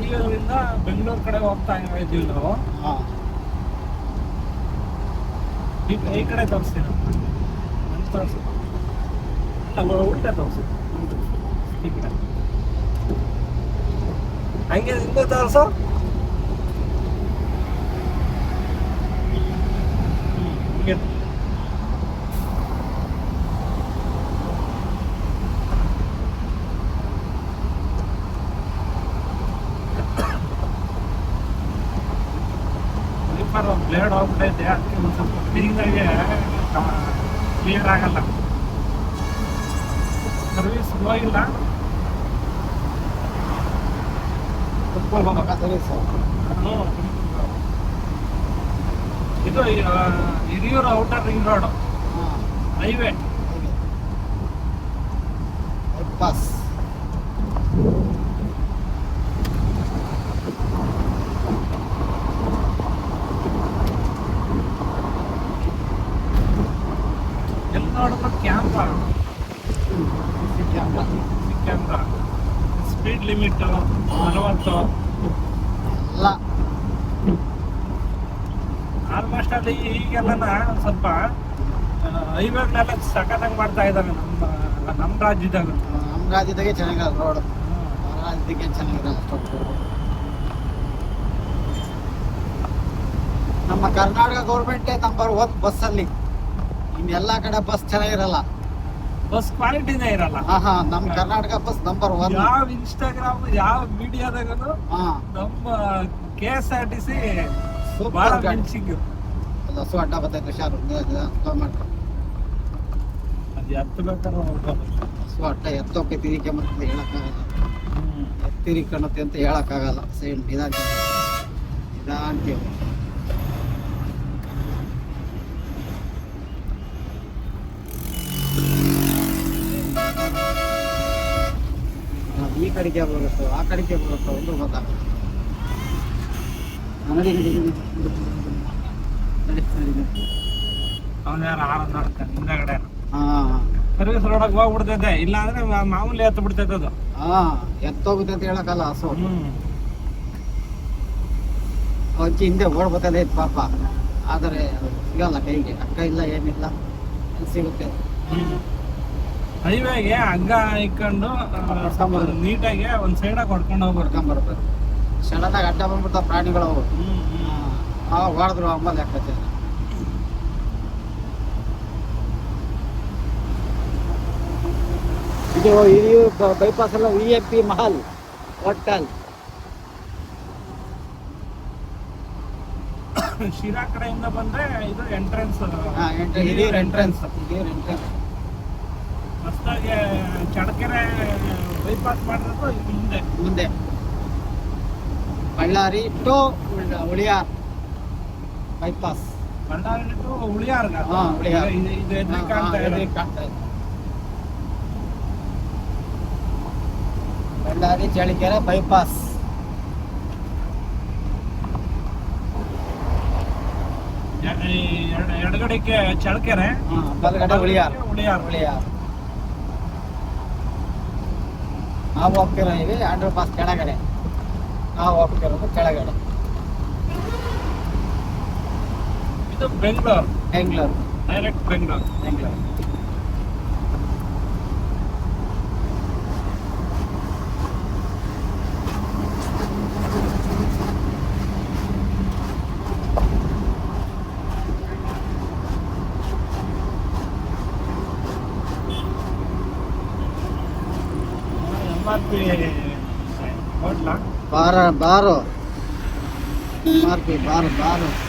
ಹಿರಿಯೂರಿಂದ ಬೆಂಗಳೂರು ಕಡೆ ಹೋಗ್ತಾ ಇದ್ದೀವಿ ನಾವು ಹಾ. ಈ ಕಡೆ ತೋರಿಸ್ತೀನಿ. ತೋರಿಸಿ ಉಲ್ಟಾ ತೋರಿಸಿ ಈ ಕಡೆ. ಹಂಗೆ ಹಿಂದೆ ತೋರಿಸು ಹಿಂಗೆ ಸ್ಲೀಪರ್ ಬ್ಲೇಡ್ ಹೋಗ್ಬಿಟ್ಟೈತೆ ಅದಕ್ಕೆ ಒಂದು ಸ್ವಲ್ಪ ಕ್ಲೀನಾಗೆ ಕ್ಲಿಯರ್ ಆಗಲ್ಲ. ಸರ್ವಿಸ್ ಹೋಗಿಲ್ಲ ಇಲ್ಲ. ಸರಿ ಸರ್ ಹ್ಮ್. ಇದು ಹಿರಿಯೂರ outer ring road highway bus ಎಲ್ಲಿ ನೋಡಿದ್ರು camera camera camera speed limit ನಲವತ್ತು. ಎಲ್ಲ. ಆಲ್ಮೋಸ್ಟ್ ಅಲ್ಲಿ ಈಗೆಲ್ಲ ಸ್ವಲ್ಪ ಹೈವೇಗಳೆಲ್ಲ ಸಖತ್ತಾಗಿ ಮಾಡ್ತಾ ಇದ್ದಾರೆ ನಮ್ಮ ನಮ್ಮ ರಾಜ್ಯದಾಗ. ನಮ್ಮ ರಾಜ್ಯದಾಗೆ ಚೆನ್ನಾಗಿರಲ್ಲ ರೋಡ್ ರಾಜ್ಯದಾಗೆ ಚೆನ್ನಾಗಿರಲ್ಲ ನಮ್ಮ ಕರ್ನಾಟಕ ಗೌರ್ಮೆಂಟೇ ನಂಬರ್ ಒನ್ ಬಸ್ಸಲ್ಲಿ ಇನ್ನೆಲ್ಲ ಕಡೆ ಬಸ್ ಚೆನ್ನಾಗಿರಲ್ಲ ಬಸ್ ಕ್ವಾಲಿಟಿನೇ ಇರಲ್ಲ. ಹಾ ಹಾ ನಮ್ಮ ಕರ್ನಾಟಕ ಬಸ್ ನಂಬರ್ ಒನ್ ಯಾವ ಇನ್ಸ್ಟಾಗ್ರಾಮ್ ಯಾವ ಮೀಡಿಯಾದಾಗೂ ಹಾ. ನಮ್ಮ K S R T C super ಬಹಳ ಮಿಂಚಿಂಗ್ ಅಲ್ಲ ಸು ಅಡ್ಡ ಬರ್ತೈತೆ ಹುಷಾರು. ಅದು ಎತ್ತ ಬೇಕಾದ್ರೆ ಹೋಗ್ಬೋದು. ಸೊ ಅಡ್ಡ ಎತ್ತೋಕೆ ತಿರಿಕೆ ಮತ್ತೆ ಹೇಳಕ್ಕಾಗಲ್ಲ. ಎತ್ತಿರಿಕಣತೆ ಅಂತ ಹೇಳಕ್ಕಾಗಲ್ಲ. ಸೇಮ್ ನಿಧಾನ. ನಿಧಾಂತೀವಿ ಈ ಕಡೆಗೆ ಬರುತ್ತೋ ಆ ಕಡೆಗೆ ಬರುತ್ತೆ ಒಂದು ನಡಿ, ನಡಿ. ಅವನ ಯಾರು ಆರನ್ನ ನೋಡ್ತಾನೆ ಹಿಂದಗಡೆ ಹಾ. ಸರ್ವಿಸ್ ರೋಡಕ್ಕೆ ಹೋಗ್ಬಿಡ್ತೈತೆ ಇಲ್ಲ ಅಂದ್ರೆ ಮಾಮೂಲಿ ಎತ್ತು ಬಿಡ್ತೈತೆ ಅದು. ಹಾ ಎತ್ತೋಗುತ್ತೆ ಅಂತ ಹೇಳಕ್ಕಲ್ಲ ಹಸು. ಹ್ಮ್. ಅಕ್ಕಿ ಹಿಂದೆ ಓಡ್ಬೋದೇ ಇತ್ತು ಪಾಪ. ಆದರೆ ಸಿಗಲ್ಲ ಕೈಗೆ. ಅಕ್ಕ ಇಲ್ಲ ಏನಿಲ್ಲ ಸಿಗುತ್ತೆ. ಹೈವೇಗೆ ಹಗ್ಗ ಇಕ್ಕೊಂಡು. ನೀಟಾಗಿ ಒಂದ್ ಸೈಡ್ ಹೊಡ್ಕೊಂಡು ಹೋಗಿ ಹೊಡ್ಕೊಂಬರ್ಬೇಕು ಸಡನ್ ಆಗಿ ಅಡ್ಡ ಬಂದ್ಬಿಡ್ತಾವ ಪ್ರಾಣಿಗಳು ಅವು. ಅವಾಗ ಹೊಡೆದ್ರು ಅಮ್ಮ ಲೆಕ್ಕಾಚಾರ ಇದು ಇದು ಬೈಪಾಸ್ ಎಲ್ಲ V M P Mahal hotel Sira ಕಡೆಯಿಂದ ಬಂದ್ರೆ ಇದು ಎಂಟ್ರೆನ್ಸ್ ಎಂಟ್ರೆನ್ಸ್ ಎಂಟ್ರೆನ್ಸ್ ಹೊಸದಾಗಿ ಚಡಕೆರೆ ಬೈಪಾಸ್ ಮಾಡಿರೋದು ಇದು ಮುಂದೆ ಮುಂದೆ Ballari to Huliyar bypass Ballari to ಉಳಿಯಾರ್ಗ ಹಾ, ಉಳಿಯಾರ್. ಇದು- ಇದು ಎದ್ರಿಗೆ ಹಾ, ಕಾಣ್ತಾ ಹಾ, ಇದೆ ಎದುರಿಗೆ ಕಾಣ್ತಾ ಇದೆ. ಬಳ್ಳಾರಿ ಚಳಿಕೆರೆ ಬೈಪಾಸ್ ಎ- ಈ ಎಡ- ಎಡಗಡೆಗೆ ಚಳಕೆರೆ ಹಾ, ಬಲಗಡೆ ಉಳಿಯಾರ್ ಉಳಿಯಾರ್ ಉಳಿಯಾರ್ ನಾವು ಹೋಗ್ತಿರೋ ಇವಿ ಅಂಡರ್ ಪಾಸ್ ಕೆಳಗಡೆ. ನಾವು ಹೋಗ್ತಿರೋದು ಕೆಳಗಡೆ. ಇದು ಬೆಂಗಳೂರು. ಬೆಂಗಳೂರು. ಡೈರೆಕ್ಟ್ ಬೆಂಗ್ಳೂರ್. ಬೆಂಗಳೂರು. ಬಾರ ಬಾರು. ಮಾರ್ಪಿ ಬಾರ ಬಾರು.